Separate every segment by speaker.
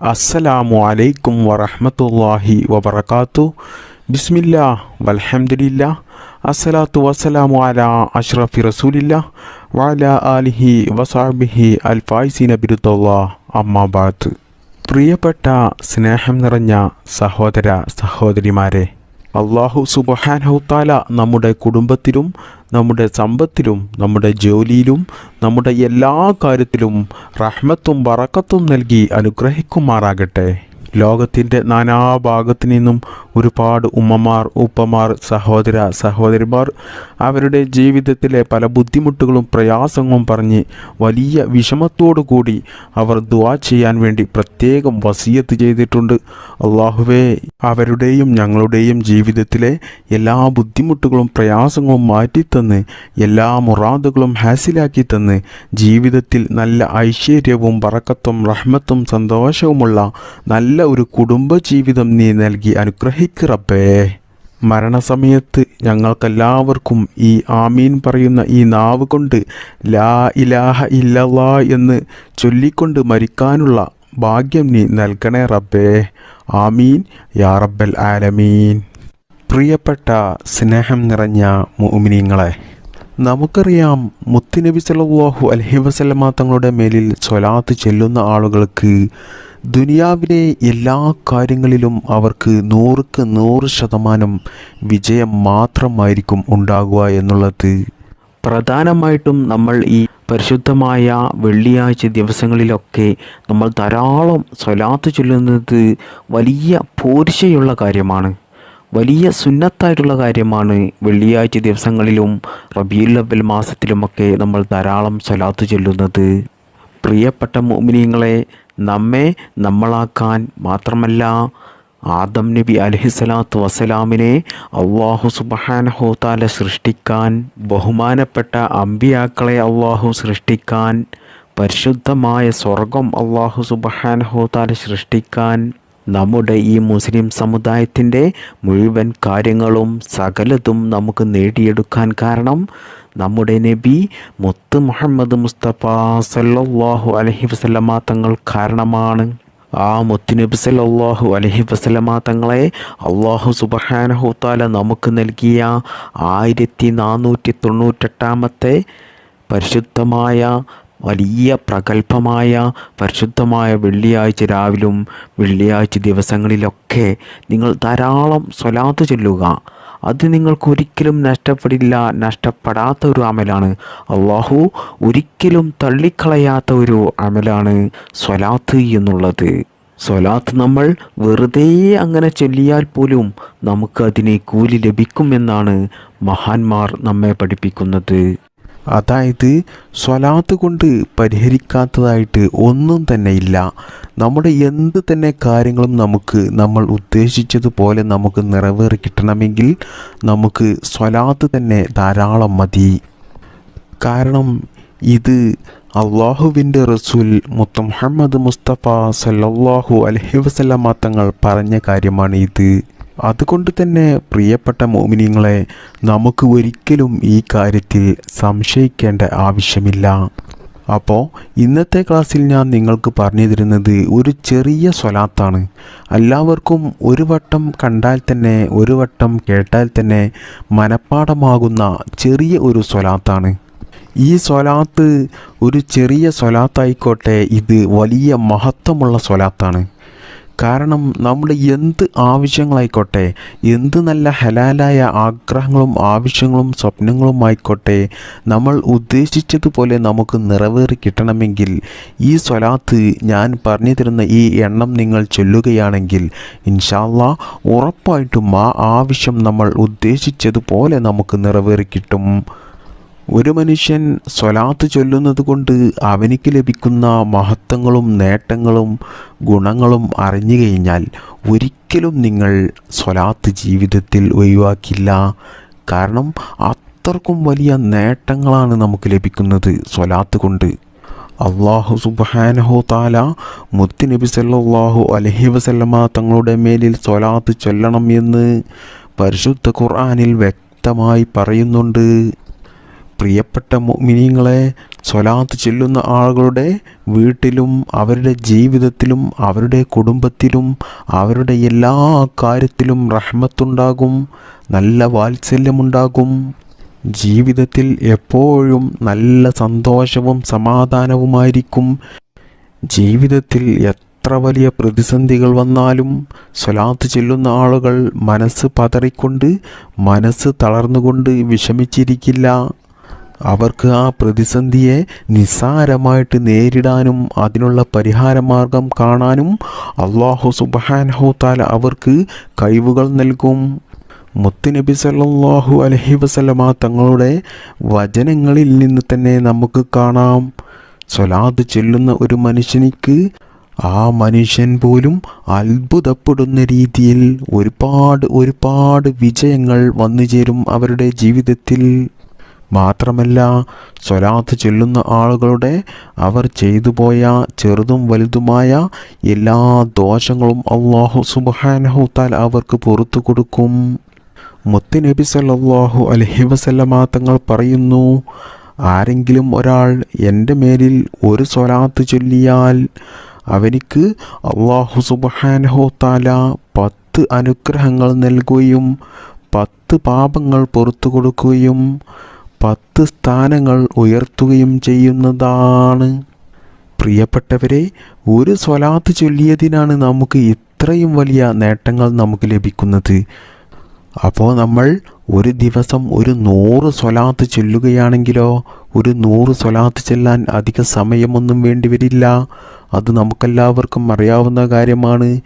Speaker 1: അസ്സലാമു അലൈക്കും വറഹ്മത്തുള്ളാഹി വബറകാത്തു. ബിസ്മില്ലാ വൽഹംദുലില്ലാ അസ്സലാത്തു വസ്സലാമു അലാ അഷ്റഫി റസൂലില്ല വാല ആലിഹി വസാബിഹി അൽ ഫായിസീന അമ്മാ അമ്മാബാദ് പ്രിയപ്പെട്ട സ്നേഹം നിറഞ്ഞ സഹോദര സഹോദരിമാരെ അള്ളാഹു സുബഹാനഹുത്താല നമ്മുടെ കുടുംബത്തിലും നമ്മുടെ സമ്പത്തിലും നമ്മുടെ ജോലിയിലും നമ്മുടെ എല്ലാ കാര്യത്തിലും റഹ്മത്തും വറക്കത്തും നൽകി അനുഗ്രഹിക്കുമാറാകട്ടെ. ലോകത്തിന്റെ നാനാഭാഗത്തു നിന്നും ഒരുപാട് ഉമ്മമാർ ഉപ്പമാർ സഹോദര സഹോദരിമാർ അവരുടെ ജീവിതത്തിലെ പല ബുദ്ധിമുട്ടുകളും പ്രയാസങ്ങളും പറഞ്ഞ് വലിയ വിഷമത്തോടു കൂടി അവർ ദുവാ ചെയ്യാൻ വേണ്ടി പ്രത്യേകം വസീയത്ത് ചെയ്തിട്ടുണ്ട്. അള്ളാഹുവേ അവരുടെയും ഞങ്ങളുടെയും ജീവിതത്തിലെ എല്ലാ ബുദ്ധിമുട്ടുകളും പ്രയാസങ്ങളും മാറ്റിത്തന്ന് എല്ലാ മുറാദുകളും ഹാസിലാക്കി തന്ന് ജീവിതത്തിൽ നല്ല ഐശ്വര്യവും പറക്കത്തും റഹ്മത്തും സന്തോഷവുമുള്ള നല്ല ഒരു കുടുംബജീവിതം നീ നൽകി അനുഗ്രഹിക്ക് റബ്ബേ. മരണസമയത്ത് ഞങ്ങൾക്കെല്ലാവർക്കും ഈ ആമീൻ പറയുന്ന ഈ നാവ് കൊണ്ട് ലാ ഇലാഹ ഇല്ലല്ലാ എന്ന് ചൊല്ലിക്കൊണ്ട് മരിക്കാനുള്ള ഭാഗ്യം നീ നൽകണേ റബ്ബേ. ആമീൻ. യാ റബ്ബൽ ആലമീൻ. പ്രിയപ്പെട്ട സ്നേഹം നിറഞ്ഞ മുഅ്മിനീങ്ങളെ നമുക്കറിയാം മുത്തുനബി സല്ലല്ലാഹു അലഹി വസല്ലമ തങ്ങളുടെ മേലിൽ സ്വലാത്ത് ചെല്ലുന്ന ആളുകൾക്ക് ദുനിയാവിലെ എല്ലാ കാര്യങ്ങളിലും അവർക്ക് നൂറുക്ക് നൂറ് ശതമാനം വിജയം മാത്രമായിരിക്കും ഉണ്ടാകുക എന്നുള്ളത്. പ്രധാനമായിട്ടും നമ്മൾ ഈ പരിശുദ്ധമായ വെള്ളിയാഴ്ച ദിവസങ്ങളിലൊക്കെ നമ്മൾ ധാരാളം സ്വലാത്ത് ചൊല്ലുന്നത് വലിയ പോരിശയുള്ള കാര്യമാണ്. വലിയ സുന്നത്തായിട്ടുള്ള കാര്യമാണ് വെള്ളിയാഴ്ച ദിവസങ്ങളിലും റബീൽ അബൽ മാസത്തിലുമൊക്കെ നമ്മൾ ധാരാളം സ്വലാത്ത് ചൊല്ലുന്നത്. പ്രിയപ്പെട്ട മോമിനിയങ്ങളെ നമ്മെ നമ്മളാക്കാൻ മാത്രമല്ല ആദം നബി അലഹിസ്സലാത്തു വസ്സലാമിനെ അള്ളാഹു സുബഹാനഹോത്താല താല സൃഷ്ടിക്കാൻ ബഹുമാനപ്പെട്ട അമ്പിയാക്കളെ അള്ളാഹു സൃഷ്ടിക്കാൻ പരിശുദ്ധമായ സ്വർഗം അള്ളാഹു സുബഹാനഹോത്താല താല സൃഷ്ടിക്കാൻ നമ്മുടെ ഈ മുസ്ലിം സമുദായത്തിന്റെ മുഴുവൻ കാര്യങ്ങളും സകലതും നമുക്ക് നേടിയെടുക്കാൻ കാരണം നമ്മുടെ നബി മുത്ത് മുഹമ്മദ് മുസ്തഫ സല്ലാഹു അലഹി വസല്ലമ തങ്ങൾ കാരണമാണ്. ആ മുത്തുനബി സല്ലാഹു അലഹി വസല്ലമ തങ്ങളെ അള്ളാഹു സുബഹാനഹു താല നമുക്ക് നൽകിയ ആയിരത്തി നാനൂറ്റി തൊണ്ണൂറ്റെട്ടാമത്തെ പരിശുദ്ധമായ വലിയ പ്രഗത്ഭമായ പരിശുദ്ധമായ വെള്ളിയാഴ്ച രാവിലും വെള്ളിയാഴ്ച ദിവസങ്ങളിലൊക്കെ നിങ്ങൾ ധാരാളം സ്വലാത്ത് ചൊല്ലുക. അത് നിങ്ങൾക്ക് ഒരിക്കലും നഷ്ടപ്പെടില്ല നഷ്ടപ്പെടാത്ത ഒരു അമലാണ്. അള്ളാഹു ഒരിക്കലും തള്ളിക്കളയാത്ത ഒരു അമലാണ് സ്വലാത്ത് എന്നുള്ളത്. സ്വലാത്ത് നമ്മൾ വെറുതെ അങ്ങനെ ചൊല്ലിയാൽ പോലും നമുക്ക് അതിനെ കൂലി ലഭിക്കുമെന്നാണ് മഹാന്മാർ നമ്മെ പഠിപ്പിക്കുന്നത്. അതായത് സ്വലാത്ത് കൊണ്ട് പരിഹരിക്കാത്തതായിട്ട് ഒന്നും തന്നെ ഇല്ല. നമ്മുടെ എന്ത് തന്നെ കാര്യങ്ങളും നമുക്ക് നമ്മൾ ഉദ്ദേശിച്ചതുപോലെ നമുക്ക് നിറവേറി കിട്ടണമെങ്കിൽ നമുക്ക് സ്വലാത്ത് തന്നെ ധാരാളം മതി. കാരണം ഇത് അള്ളാഹുവിന്റെ റസൂൽ മുത്ത മുഹമ്മദ് മുസ്തഫ സല്ലാഹു അലഹി വസല്ലമ തങ്ങൾ പറഞ്ഞ കാര്യമാണ് ഇത്. അതുകൊണ്ട് തന്നെ പ്രിയപ്പെട്ട മോമിനിയങ്ങളെ നമുക്ക് ഒരിക്കലും ഈ കാര്യത്തിൽ സംശയിക്കേണ്ട ആവശ്യമില്ല. അപ്പോൾ ഇന്നത്തെ ക്ലാസ്സിൽ ഞാൻ നിങ്ങൾക്ക് പറഞ്ഞു തരുന്നത് ഒരു ചെറിയ സ്വലാത്താണ്. എല്ലാവർക്കും ഒരു വട്ടം കണ്ടാൽ തന്നെ ഒരു വട്ടം കേട്ടാൽ തന്നെ മനഃപ്പാടമാകുന്ന ചെറിയ ഒരു സ്വലാത്താണ്. ഈ സ്വലാത്ത് ഒരു ചെറിയ സ്വലാത്തായിക്കോട്ടെ ഇത് വലിയ മഹത്വമുള്ള സ്വലാത്താണ്. കാരണം നമ്മുടെ എന്ത് ആവശ്യങ്ങളായിക്കോട്ടെ എന്ത് നല്ല ഹലാലായ ആഗ്രഹങ്ങളും ആവശ്യങ്ങളും സ്വപ്നങ്ങളും ആയിക്കോട്ടെ നമ്മൾ ഉദ്ദേശിച്ചതുപോലെ നമുക്ക് നിറവേറി കിട്ടണമെങ്കിൽ ഈ സ്വലാത്ത് ഞാൻ പറഞ്ഞു തരുന്ന ഈ എണ്ണം നിങ്ങൾ ചൊല്ലുകയാണെങ്കിൽ ഇൻഷാല്ല ഉറപ്പായിട്ടും ആ ആവശ്യം നമ്മൾ ഉദ്ദേശിച്ചതുപോലെ നമുക്ക് നിറവേറി കിട്ടും. ഒരു മനുഷ്യൻ സ്വലാത്ത് ചൊല്ലുന്നത് കൊണ്ട് അവനിക്ക് ലഭിക്കുന്ന മഹത്വങ്ങളും നേട്ടങ്ങളും ഗുണങ്ങളും അറിഞ്ഞു കഴിഞ്ഞാൽ ഒരിക്കലും നിങ്ങൾ സ്വലാത്ത് ജീവിതത്തിൽ ഒഴിവാക്കില്ല. കാരണം അത്രക്കും വലിയ നേട്ടങ്ങളാണ് നമുക്ക് ലഭിക്കുന്നത് സ്വലാത്ത് കൊണ്ട്. അള്ളാഹു സുബാനഹു താല മുത്തി നബി സല്ലാഹു അലഹി വസല്ലമ തങ്ങളുടെ മേലിൽ സ്വലാത്ത് ചൊല്ലണം എന്ന് പരിശുദ്ധ ഖുർആാനിൽ വ്യക്തമായി പറയുന്നുണ്ട്. പ്രിയപ്പെട്ട മിനിങ്ങളെ സ്വലാത്ത് ചെല്ലുന്ന ആളുകളുടെ വീട്ടിലും അവരുടെ ജീവിതത്തിലും അവരുടെ കുടുംബത്തിലും അവരുടെ എല്ലാ കാര്യത്തിലും റഹ്മത്തുണ്ടാകും നല്ല വാത്സല്യമുണ്ടാകും. ജീവിതത്തിൽ എപ്പോഴും നല്ല സന്തോഷവും സമാധാനവുമായിരിക്കും. ജീവിതത്തിൽ എത്ര വലിയ പ്രതിസന്ധികൾ വന്നാലും സ്വലാത്ത് ചെല്ലുന്ന ആളുകൾ മനസ്സ് പതറിക്കൊണ്ട് മനസ്സ് തളർന്നുകൊണ്ട് വിഷമിച്ചിരിക്കില്ല. അവർക്ക് ആ പ്രതിസന്ധിയെ നിസ്സാരമായിട്ട് നേരിടാനും അതിനുള്ള പരിഹാരമാർഗം കാണാനും അള്ളാഹു താല അവർക്ക് കഴിവുകൾ നൽകും. മുത്തുനബി സല്ലല്ലാഹു അലൈഹി വസല്ലമ തങ്ങളുടെ വചനങ്ങളിൽ നിന്ന് തന്നെ നമുക്ക് കാണാം. സ്വലാത്ത് ചെല്ലുന്ന ഒരു മനുഷ്യനിക്ക് ആ മനുഷ്യൻ പോലും അത്ഭുതപ്പെടുന്ന രീതിയിൽ ഒരുപാട് ഒരുപാട് വിജയങ്ങൾ വന്നു ചേരും അവരുടെ ജീവിതത്തിൽ. മാത്രമല്ല സ്വലാത്ത് ചൊല്ലുന്ന ആളുകളുടെ അവർ ചെയ്തു പോയ ചെറുതും വലുതുമായ എല്ലാ ദോഷങ്ങളും അള്ളാഹു സുബാനഹുത്താൽ അവർക്ക് പുറത്തു കൊടുക്കും. മുത്തുനബി സല്ലല്ലാഹു അലഹി വസല്ലമാ തങ്ങൾ പറയുന്നു ആരെങ്കിലും ഒരാൾ എന്റെ മേലിൽ ഒരു സ്വലാത്ത് ചൊല്ലിയാൽ അവനിക്ക് അള്ളാഹു സുബാനഹു താല പത്ത് അനുഗ്രഹങ്ങൾ നൽകുകയും പത്ത് പാപങ്ങൾ പുറത്തു കൊടുക്കുകയും പത്ത് സ്ഥാനങ്ങൾ ഉയർത്തുകയും ചെയ്യുന്നതാണ്. പ്രിയപ്പെട്ടവരെ ഒരു സ്വലാത്ത് ചൊല്ലിയതിനാണ് നമുക്ക് ഇത്രയും വലിയ നേട്ടങ്ങൾ നമുക്ക് ലഭിക്കുന്നത്. അപ്പോൾ നമ്മൾ ഒരു ദിവസം ഒരു നൂറ് സ്വലാത്ത് ചൊല്ലുകയാണെങ്കിലോ ഒരു നൂറ് സ്വലാത്ത് ചെല്ലാൻ അധിക സമയമൊന്നും വേണ്ടി വരില്ല. അത് നമുക്കെല്ലാവർക്കും അറിയാവുന്ന കാര്യമാണ്.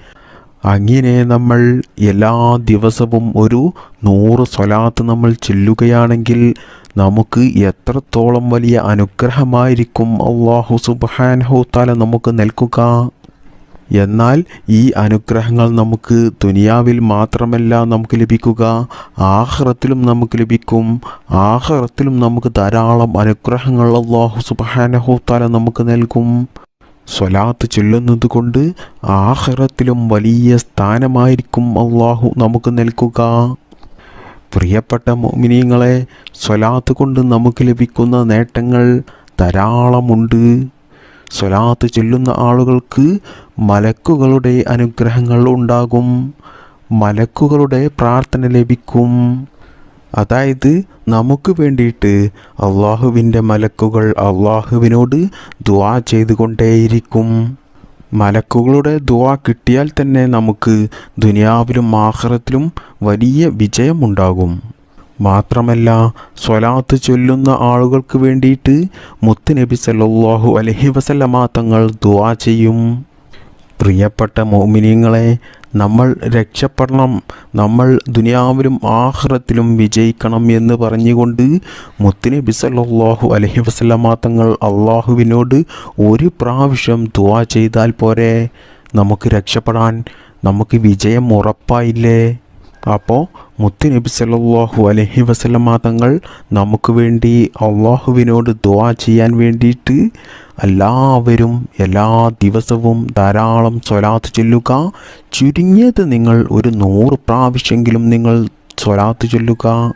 Speaker 1: അങ്ങനെ നമ്മൾ എല്ലാ ദിവസവും ഒരു നൂറ് സ്വലാത്ത് നമ്മൾ ചെല്ലുകയാണെങ്കിൽ നമുക്ക് എത്രത്തോളം വലിയ അനുഗ്രഹമായിരിക്കും അള്ളാഹു സുബാൻഹു താല നമുക്ക് നൽകുക? എന്നാൽ ഈ അനുഗ്രഹങ്ങൾ നമുക്ക് ദുനിയാവിൽ മാത്രമല്ല നമുക്ക് ലഭിക്കുക. ആഹ്റത്തിലും നമുക്ക് ലഭിക്കും. ആഹ്റത്തിലും നമുക്ക് ധാരാളം അനുഗ്രഹങ്ങൾ അള്ളാഹു സുബാനഹു താല നമുക്ക് നൽകും. സ്വലാത്ത് ചൊല്ലുന്നത് കൊണ്ട് ആഹ്റത്തിലും വലിയ സ്ഥാനമായിരിക്കും അള്ളാഹു നമുക്ക് നൽകുക. പ്രിയപ്പെട്ട മോമിനിയങ്ങളെ സ്വലാത്ത് കൊണ്ട് നമുക്ക് ലഭിക്കുന്ന നേട്ടങ്ങൾ ധാരാളമുണ്ട്. സ്വലാത്ത് ചൊല്ലുന്ന ആളുകൾക്ക് മലക്കുകളുടെ അനുഗ്രഹങ്ങൾ ഉണ്ടാകും. മലക്കുകളുടെ പ്രാർത്ഥന ലഭിക്കും. അതായത് നമുക്ക് വേണ്ടിയിട്ട് അള്ളാഹുവിന്റെ മലക്കുകൾ അള്ളാഹുവിനോട് ദുവാ ചെയ്തുകൊണ്ടേയിരിക്കും. മലക്കുകളുടെ ദുവാ കിട്ടിയാൽ തന്നെ നമുക്ക് ദുനിയാവിലും ആഹ്റത്തിലും വലിയ വിജയമുണ്ടാകും. മാത്രമല്ല സ്വലാത്ത് ചൊല്ലുന്ന ആളുകൾക്ക് വേണ്ടിയിട്ട് മുത്തുനബി സല്ലാഹു അലഹി വസല്ലമാ തങ്ങൾ ദുആ ചെയ്യും. പ്രിയപ്പെട്ട മോമിനിയങ്ങളെ നമ്മൾ രക്ഷപ്പെടണം. നമ്മൾ ദുനിയാവിലും ആഹ്റത്തിലും വിജയിക്കണം എന്ന് പറഞ്ഞുകൊണ്ട് മുത്തുനബി സല്ലല്ലാഹു അലഹി വസല്ലമ തങ്ങൾ അള്ളാഹുവിനോട് ഒരു പ്രാവശ്യം ദുവാ ചെയ്താൽ പോരെ. നമുക്ക് രക്ഷപ്പെടാൻ നമുക്ക് വിജയം ഉറപ്പായില്ലേ? അപ്പോൾ മുത്തുനബി സല്ലാഹു അലഹി വസല്ലമ തങ്ങൾ നമുക്ക് വേണ്ടി അള്ളാഹുവിനോട് ദുവാ ചെയ്യാൻ വേണ്ടിയിട്ട് എല്ലാവരും എല്ലാ ദിവസവും ധാരാളം സ്വലാത്ത് ചൊല്ലുക. ചുരുങ്ങിയത് നിങ്ങൾ ഒരു നൂറ് പ്രാവശ്യമെങ്കിലും നിങ്ങൾ സ്വലാത്ത് ചൊല്ലുക.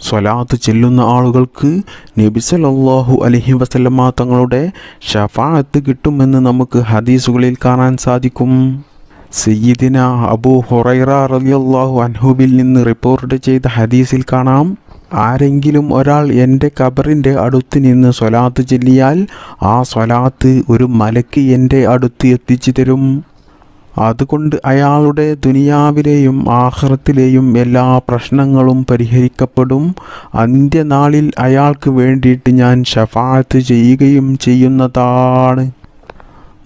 Speaker 1: സ്വലാത്ത് ചെല്ലുന്ന ആളുകൾക്ക് നബി സല്ലല്ലാഹു അലൈഹി വസല്ലമ തങ്ങളുടെ ഷഫാഅത്ത് കിട്ടുമെന്ന് നമുക്ക് ഹദീസുകളിൽ കാണാൻ സാധിക്കും. സയ്യിദിന അബൂ ഹുറൈറ റളിയല്ലാഹു അൻഹുവിൽ നിന്ന് റിപ്പോർട്ട് ചെയ്ത ഹദീസിൽ കാണാം ആരെങ്കിലും ഒരാൾ എന്റെ കബറിന്റെ അടുത്ത് നിന്ന് സ്വലാത്ത് ചെല്ലിയാൽ ആ സ്വലാത്ത് ഒരു മലക്ക് എന്റെ അടുത്ത് എത്തിച്ചു തരും. അതുകൊണ്ട് അയാളുടെ ദുനിയാവിലെയും ആഹ്റത്തിലെയും എല്ലാ പ്രശ്നങ്ങളും പരിഹരിക്കപ്പെടും. അന്ത്യനാളിൽ അയാൾക്ക് വേണ്ടിയിട്ട് ഞാൻ ഷഫാത്ത് ചെയ്യുകയും ചെയ്യുന്നതാണ്.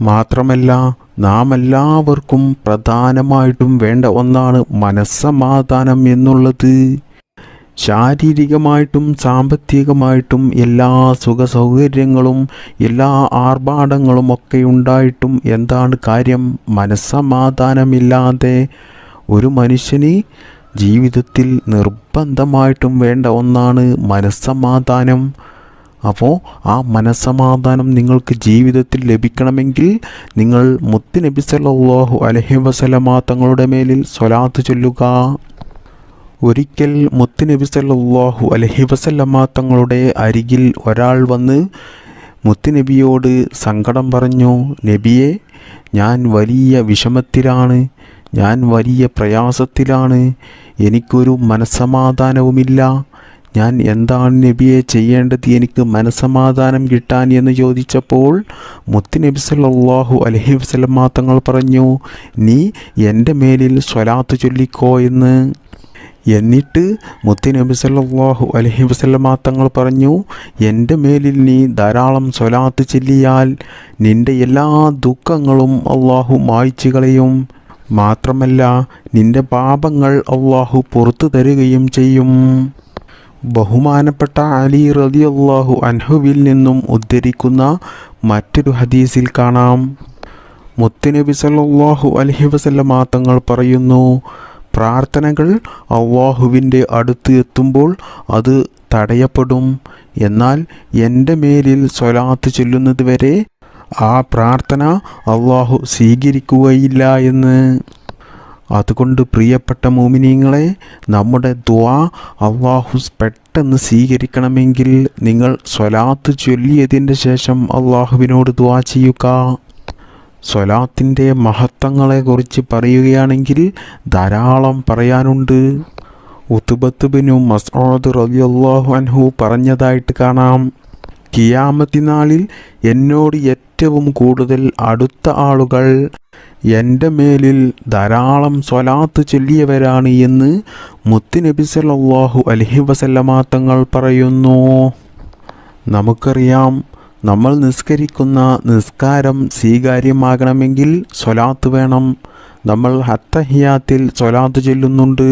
Speaker 1: മാത്രമല്ല നാം എല്ലാവർക്കും പ്രധാനമായിട്ടും വേണ്ട ഒന്നാണ് മനസ്സമാധാനം എന്നുള്ളത്. ശാരീരികമായിട്ടും സാമ്പത്തികമായിട്ടും എല്ലാ സുഖ സൗകര്യങ്ങളും എല്ലാ ആർഭാടങ്ങളും ഒക്കെ ഉണ്ടായിട്ടും എന്താണ് കാര്യം? മനസ്സമാധാനമില്ലാതെ ഒരു മനുഷ്യന് ജീവിതത്തിൽ നിർബന്ധമായിട്ടും വേണ്ട ഒന്നാണ് മനസ്സമാധാനം. അപ്പോൾ ആ മനസ്സമാധാനം നിങ്ങൾക്ക് ജീവിതത്തിൽ ലഭിക്കണമെങ്കിൽ നിങ്ങൾ മുത്ത് നബി സല്ലാഹു അലഹി വസലമാ തങ്ങളുടെ മേലിൽ സ്വലാത്ത് ചൊല്ലുക. ഒരിക്കൽ മുത്ത് നബി സല്ലാഹു അലഹി വസല്ലമ്മ തങ്ങളുടെ അരികിൽ ഒരാൾ വന്ന് മുത്തുനബിയോട് സങ്കടം പറഞ്ഞു നബിയെ ഞാൻ വലിയ വിഷമത്തിലാണ് ഞാൻ വലിയ പ്രയാസത്തിലാണ് എനിക്കൊരു മനസ്സമാധാനവുമില്ല ഞാൻ എന്താണ് നബിയെ ചെയ്യേണ്ടത്? എനിക്ക് മനസ്സമാധാനം കിട്ടാൻ എന്ന് ചോദിച്ചപ്പോൾ മുത്തുനബി സല്ലാഹു അലഹി വസ്ലമാ തങ്ങൾ പറഞ്ഞു നീ എന്റെ മേലിൽ സ്വലാത്ത് ചൊല്ലിക്കോ എന്ന്. എന്നിട്ട് മുത്തുനബി സല്ലാഹു അലഹി വസ്ലമാ തങ്ങൾ പറഞ്ഞു എന്റെ മേലിൽ നീ ധാരാളം സ്വലാത്ത് ചൊല്ലിയാൽ നിന്റെ എല്ലാ ദുഃഖങ്ങളും അള്ളാഹു മായ്ച്ചു കളയും. മാത്രമല്ല നിന്റെ പാപങ്ങൾ അള്ളാഹു പുറത്തു തരുകയും ചെയ്യും. ബഹുമാനപ്പെട്ട അലി റളിയല്ലാഹു അൻഹുവിൽ നിന്നും ഉദ്ധരിക്കുന്ന മറ്റൊരു ഹദീസിൽ കാണാം. മുത്തുനബി സല്ലാഹു അലഹി വസല്ലമ തങ്ങൾ പറയുന്നു പ്രാർത്ഥനകൾ അള്ളാഹുവിന്റെ അടുത്ത് എത്തുമ്പോൾ അത് തടയപ്പെടും. എന്നാൽ എന്റെ മേലിൽ സ്വലാത്ത് ചൊല്ലുന്നത് വരെ ആ പ്രാർത്ഥന അള്ളാഹു സ്വീകരിക്കുകയില്ല എന്ന്. അതുകൊണ്ട് പ്രിയപ്പെട്ട മോമിനിയങ്ങളെ നമ്മുടെ ദ്വാ അള്ളാഹു പെട്ടെന്ന് സ്വീകരിക്കണമെങ്കിൽ നിങ്ങൾ സ്വലാത്ത് ചൊല്ലിയതിന്റെ ശേഷം അള്ളാഹുവിനോട് ദ്വാ ചെയ്യുക. സ്വലാത്തിന്റെ മഹത്വങ്ങളെക്കുറിച്ച് പറയുകയാണെങ്കിൽ ധാരാളം പറയാനുണ്ട്. ഉത്തുബത്തുബിനും മസ്ഊദ് റളിയല്ലാഹു അൻഹു പറഞ്ഞതായിട്ട് കാണാം. കിയാമത്തിനാളിൽ എന്നോട് ഏറ്റവും കൂടുതൽ അടുത്ത ആളുകൾ എന്റെ മേലിൽ ധാരാളം സ്വലാത്ത് ചൊല്ലിയവരാണ് എന്ന് മുത്തുനബി സല്ലാഹു അലൈഹി വസല്ലമ തങ്ങൾ പറയുന്നു. നമുക്കറിയാം നമ്മൾ നിസ്കരിക്കുന്ന നിസ്കാരം സ്വീകാര്യമാകണമെങ്കിൽ സ്വലാത്ത് വേണം. നമ്മൾ ഹത്തഹിയാത്തിൽ സ്വലാത്ത് ചൊല്ലുന്നുണ്ട്.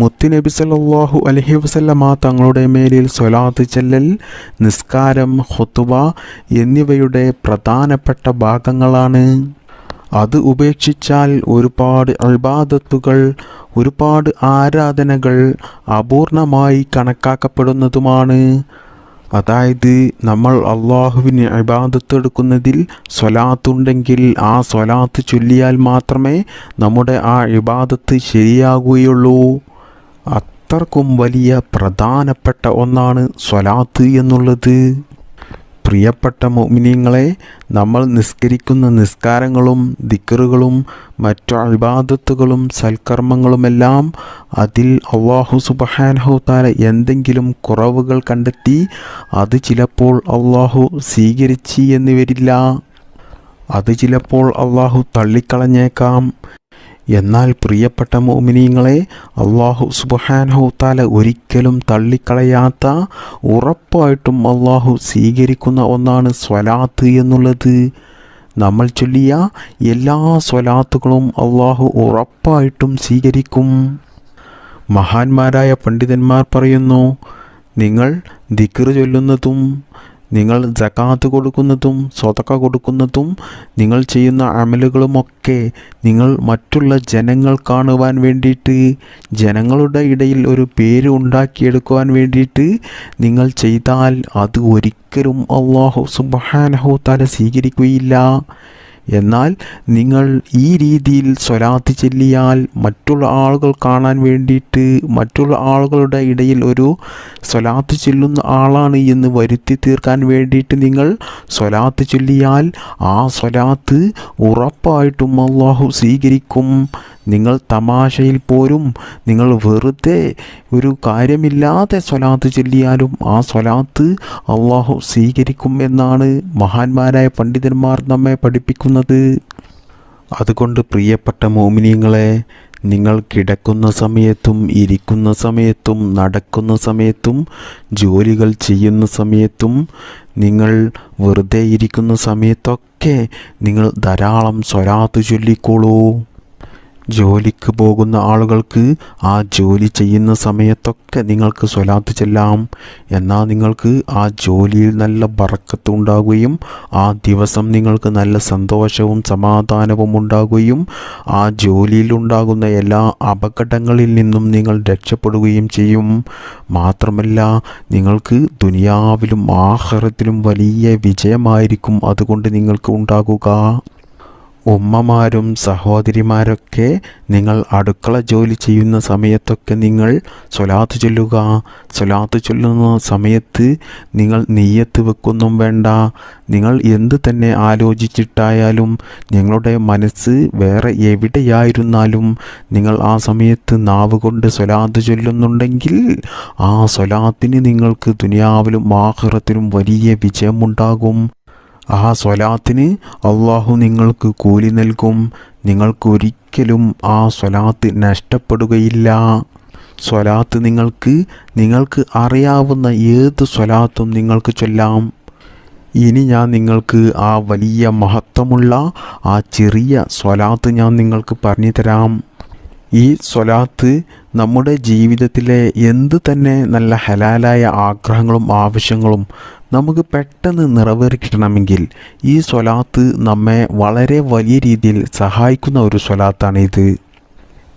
Speaker 1: മുത്തുനബി സല്ലാഹു അലഹി വസല്ലമ തങ്ങളുടെ മേലിൽ സ്വലാത്ത് ചെല്ലൽ നിസ്കാരം ഹൊത്തുവ എന്നിവയുടെ പ്രധാനപ്പെട്ട ഭാഗങ്ങളാണ്. അത് ഉപേക്ഷിച്ചാൽ ഒരുപാട് അൽബാദത്തുകൾ ഒരുപാട് ആരാധനകൾ അപൂർണമായി കണക്കാക്കപ്പെടുന്നതുമാണ്. അതായത് നമ്മൾ അള്ളാഹുവിന് ഇബാദത്ത് എടുക്കുന്നതിൽ സ്വലാത്തുണ്ടെങ്കിൽ ആ സ്വലാത്ത് ചൊല്ലിയാൽ മാത്രമേ നമ്മുടെ ആ ഇബാദത്ത് ശരിയാകുകയുള്ളൂ അത്രക്കും വലിയ പ്രധാനപ്പെട്ട ഒന്നാണ് സ്വലാത്ത് എന്നുള്ളത്. പ്രിയപ്പെട്ട മോമിനിയങ്ങളെ നമ്മൾ നിസ്കരിക്കുന്ന നിസ്കാരങ്ങളും ദിക്കറുകളും മറ്റു അഭിബാദത്തുകളും സൽക്കർമ്മങ്ങളുമെല്ലാം അതിൽ അള്ളാഹു സുബഹാനഹു താല എന്തെങ്കിലും കുറവുകൾ കണ്ടെത്തി അത് ചിലപ്പോൾ അള്ളാഹു സ്വീകരിച്ച് എന്ന് വരില്ല അത് ചിലപ്പോൾ അള്ളാഹു തള്ളിക്കളഞ്ഞേക്കാം. എന്നാൽ പ്രിയപ്പെട്ട മോമിനിയങ്ങളെ അള്ളാഹു സുബഹാനഹു താല ഒരിക്കലും തള്ളിക്കളയാത്ത ഉറപ്പായിട്ടും അള്ളാഹു സ്വീകരിക്കുന്ന ഒന്നാണ് സ്വലാത്ത് എന്നുള്ളത്. നമ്മൾ ചൊല്ലിയ എല്ലാ സ്വലാത്തുകളും അള്ളാഹു ഉറപ്പായിട്ടും സ്വീകരിക്കും. മഹാന്മാരായ പണ്ഡിതന്മാർ പറയുന്നു നിങ്ങൾ ദിക്ർ ചൊല്ലുന്നതും നിങ്ങൾ ജക്കാത്ത് കൊടുക്കുന്നതും സ്വതക്ക കൊടുക്കുന്നതും നിങ്ങൾ ചെയ്യുന്ന അമലുകളുമൊക്കെ നിങ്ങൾ മറ്റുള്ള ജനങ്ങൾ കാണുവാൻ വേണ്ടിയിട്ട് ജനങ്ങളുടെ ഇടയിൽ ഒരു പേര് ഉണ്ടാക്കിയെടുക്കുവാൻ വേണ്ടിയിട്ട് നിങ്ങൾ ചെയ്താൽ അത് ഒരിക്കലും അള്ളാഹു സുബാനഹു തല സ്വീകരിക്കുകയില്ല. എന്നാൽ നിങ്ങൾ ഈ രീതിയിൽ സ്വലാത്ത് ചെല്ലിയാൽ മറ്റുള്ള ആളുകൾ കാണാൻ വേണ്ടിയിട്ട് മറ്റുള്ള ആളുകളുടെ ഇടയിൽ ഒരു സ്വലാത്ത് ചെല്ലുന്ന ആളാണ് എന്ന് വരുത്തി തീർക്കാൻ വേണ്ടിയിട്ട് നിങ്ങൾ സ്വലാത്ത് ചൊല്ലിയാൽ ആ സ്വലാത്ത് ഉറപ്പായിട്ടും അള്ളാഹു സ്വീകരിക്കും. നിങ്ങൾ തമാശയിൽ പോലും നിങ്ങൾ വെറുതെ ഒരു കാര്യമില്ലാതെ സ്വലാത്ത് ചൊല്ലിയാലും ആ സ്വലാത്ത് അള്ളാഹു സ്വീകരിക്കും എന്നാണ് മഹാന്മാരായ പണ്ഡിതന്മാർ നമ്മെ പഠിപ്പിക്കുന്നത്. അതുകൊണ്ട് പ്രിയപ്പെട്ട മോമിനിയങ്ങളെ നിങ്ങൾ കിടക്കുന്ന സമയത്തും ഇരിക്കുന്ന സമയത്തും നടക്കുന്ന സമയത്തും ജോലികൾ ചെയ്യുന്ന സമയത്തും നിങ്ങൾ വെറുതെ ഇരിക്കുന്ന സമയത്തൊക്കെ നിങ്ങൾ ധാരാളം സ്വരാത്ത് ചൊല്ലിക്കോളൂ. ജോലിക്ക് പോകുന്ന ആളുകൾക്ക് ആ ജോലി ചെയ്യുന്ന സമയത്തൊക്കെ നിങ്ങൾക്ക് സ്വലാത്ത് ചെല്ലാം. എന്നാൽ നിങ്ങൾക്ക് ആ ജോലിയിൽ നല്ല ബറക്കത്ത് ഉണ്ടാകുകയും ആ ദിവസം നിങ്ങൾക്ക് നല്ല സന്തോഷവും സമാധാനവും ഉണ്ടാകുകയും ആ ജോലിയിൽ ഉണ്ടാകുന്ന എല്ലാ അപകടങ്ങളിൽ നിന്നും നിങ്ങൾ രക്ഷപ്പെടുകയും ചെയ്യും. മാത്രമല്ല നിങ്ങൾക്ക് ദുനിയാവിലും ആഹാരത്തിലും വലിയ വിജയമായിരിക്കും അതുകൊണ്ട് നിങ്ങൾക്ക് ഉണ്ടാകുക. ഉമ്മമാരും സഹോദരിമാരൊക്കെ നിങ്ങൾ അടുക്കള ജോലി ചെയ്യുന്ന സമയത്തൊക്കെ നിങ്ങൾ സ്വലാത്ത് ചൊല്ലുക. സ്വലാത്ത് ചൊല്ലുന്ന സമയത്ത് നിങ്ങൾ നെയ്യത്ത് വെക്കൊന്നും വേണ്ട. നിങ്ങൾ എന്ത് തന്നെ ആലോചിച്ചിട്ടായാലും നിങ്ങളുടെ മനസ്സ് വേറെ എവിടെയായിരുന്നാലും നിങ്ങൾ ആ സമയത്ത് നാവ് കൊണ്ട് സ്വലാത്ത് ചൊല്ലുന്നുണ്ടെങ്കിൽ ആ സ്വലാത്തിന് നിങ്ങൾക്ക് ദുനിയാവിലും ആഹ്റത്തിലും വലിയ വിജയമുണ്ടാകും. ആ സ്വലാത്തിന് അള്ളാഹു നിങ്ങൾക്ക് കൂലി നൽകും. നിങ്ങൾക്ക് ഒരിക്കലും ആ സ്വലാത്ത് നഷ്ടപ്പെടുകയില്ല. സ്വലാത്ത് നിങ്ങൾക്ക് നിങ്ങൾക്ക് അറിയാവുന്ന ഏത് സ്വലാത്തും നിങ്ങൾക്ക് ചൊല്ലാം. ഇനി ഞാൻ നിങ്ങൾക്ക് ആ വലിയ മഹത്വമുള്ള ആ ചെറിയ സ്വലാത്ത് ഞാൻ നിങ്ങൾക്ക് പറഞ്ഞു തരാം ഈ സ്വലാത്ത് നമ്മുടെ ജീവിതത്തിലെ എന്ത് തന്നെ നല്ല ഹലാലായ ആഗ്രഹങ്ങളും ആവശ്യങ്ങളും നമുക്ക് പെട്ടെന്ന് നിറവേറി കിട്ടണമെങ്കിൽ ഈ സ്വലാത്ത് നമ്മെ വളരെ വലിയ രീതിയിൽ സഹായിക്കുന്ന ഒരു സ്വലാത്താണ് ഇത്.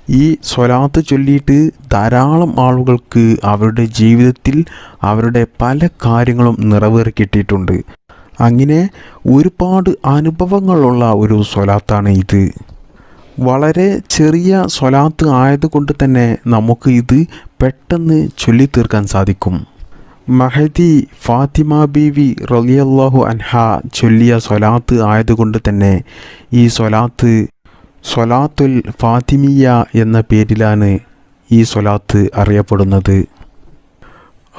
Speaker 1: ഈ സ്വലാത്ത് ചൊല്ലിയിട്ട് ധാരാളം ആളുകൾക്ക് അവരുടെ ജീവിതത്തിൽ അവരുടെ പല കാര്യങ്ങളും നിറവേറി കിട്ടിയിട്ടുണ്ട് അങ്ങനെ ഒരുപാട് അനുഭവങ്ങളുള്ള ഒരു സ്വലാത്താണ് ഇത്. വളരെ ചെറിയ സ്വലാത്ത് ആയതുകൊണ്ട് തന്നെ നമുക്ക് ഇത് പെട്ടെന്ന് ചൊല്ലിത്തീർക്കാൻ സാധിക്കും. മഹദി ഫാത്തിമ ബീവി റലിയല്ലാഹു അൻഹ ചൊല്ലിയ സൊലാത്ത് ആയതുകൊണ്ട് തന്നെ ഈ സൊലാത്ത് സൊലാത്തുൽ ഫാത്തിമിയ എന്ന പേരിലാണ് ഈ സൊലാത്ത് അറിയപ്പെടുന്നത്.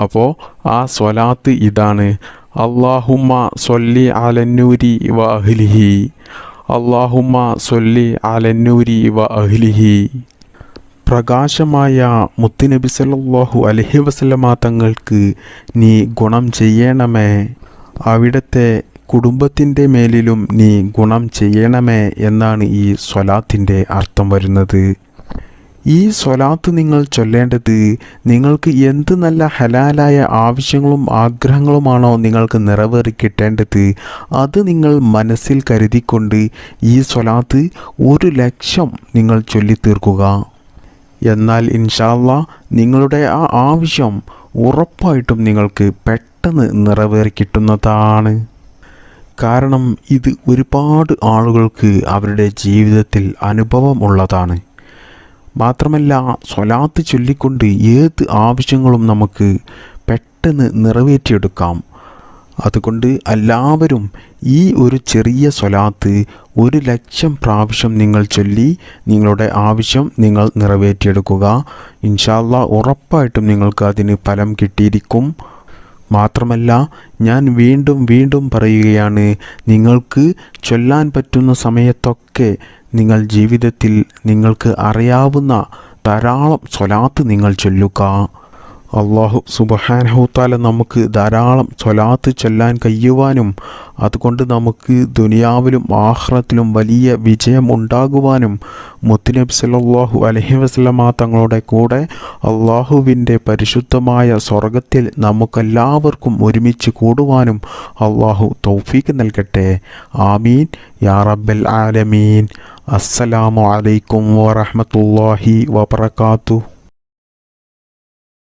Speaker 1: അപ്പോൾ ആ സൊലാത്ത് ഇതാണ്. അള്ളാഹുമ്മ സൊല്ലി അലന്നൂരി വ അഹ്ലിഹി. അള്ളാഹുമ്മ സൊല്ലി അലന്നൂരി വ അഹ്ലിഹി. പ്രകാശമായ മുത്തുനബി സല്ലാഹു അലഹി വസല്ലമ തങ്ങൾക്ക് നീ ഗുണം ചെയ്യണമേ. അവിടുത്തെ കുടുംബത്തിന്റെ മേലിലും നീ ഗുണം ചെയ്യണമേ എന്നാണ് ഈ സ്വലാത്തിന്റെ അർത്ഥം വരുന്നത്. ഈ സ്വലാത്ത് നിങ്ങൾ ചൊല്ലേണ്ടത് നിങ്ങൾക്ക് എന്ത് നല്ല ഹലാലായ ആവശ്യങ്ങളും ആഗ്രഹങ്ങളുമാണോ നിങ്ങൾക്ക് നിറവേറി കിട്ടേണ്ടത് അത് നിങ്ങൾ മനസ്സിൽ കരുതിക്കൊണ്ട് ഈ സ്വലാത്ത് ഒരു ലക്ഷം നിങ്ങൾ ചൊല്ലിത്തീർക്കുക. എന്നാൽ ഇൻഷാല്ല നിങ്ങളുടെ ആ ആവശ്യം ഉറപ്പായിട്ടും നിങ്ങൾക്ക് പെട്ടെന്ന് നിറവേറി കിട്ടുന്നതാണ്. കാരണം ഇത് ഒരുപാട് ആളുകൾക്ക് അവരുടെ ജീവിതത്തിൽ അനുഭവം ഉള്ളതാണ്. മാത്രമല്ല സ്വലാത്ത് ചൊല്ലിക്കൊണ്ട് ഏത് ആവശ്യങ്ങളും നമുക്ക് പെട്ടെന്ന് നിറവേറ്റിയെടുക്കാം. അതുകൊണ്ട് എല്ലാവരും ഈ ഒരു ചെറിയ സ്വലാത്ത് ഒരു ലക്ഷം പ്രാവശ്യം നിങ്ങൾ ചൊല്ലി നിങ്ങളുടെ ആവശ്യം നിങ്ങൾ നിറവേറ്റിയെടുക്കുക. ഇൻഷാല്ല ഉറപ്പായിട്ടും നിങ്ങൾക്ക് അതിന് ഫലം കിട്ടിയിരിക്കും. മാത്രമല്ല ഞാൻ വീണ്ടും വീണ്ടും പറയുകയാണ് നിങ്ങൾക്ക് ചൊല്ലാൻ പറ്റുന്ന സമയത്തൊക്കെ നിങ്ങൾ ജീവിതത്തിൽ നിങ്ങൾക്ക് അറിയാവുന്ന ധാരാളം സ്വലാത്ത് നിങ്ങൾ ചൊല്ലുക. അള്ളാഹു സുബഹാനഹുത്താല നമുക്ക് ധാരാളം സ്വലാത്ത് ചൊല്ലാൻ കഴിയുവാനും അതുകൊണ്ട് നമുക്ക് ദുനിയാവിലും ആഹ്റത്തിലും വലിയ വിജയം ഉണ്ടാകുവാനും മുത്തുനബി സല്ലല്ലാഹു അലഹി വസല്ലമ തങ്ങളുടെ കൂടെ അള്ളാഹുവിന്റെ പരിശുദ്ധമായ സ്വർഗത്തിൽ നമുക്കെല്ലാവർക്കും ഒരുമിച്ച് കൂടുവാനും അള്ളാഹു തൗഫീക്ക് നൽകട്ടെ. ആമീൻ. യാ റബ്ബൽ ആലമീൻ. അസ്സലാമു അലൈക്കും വറഹ്മത്തുള്ളാഹി വബറകാതുഹു.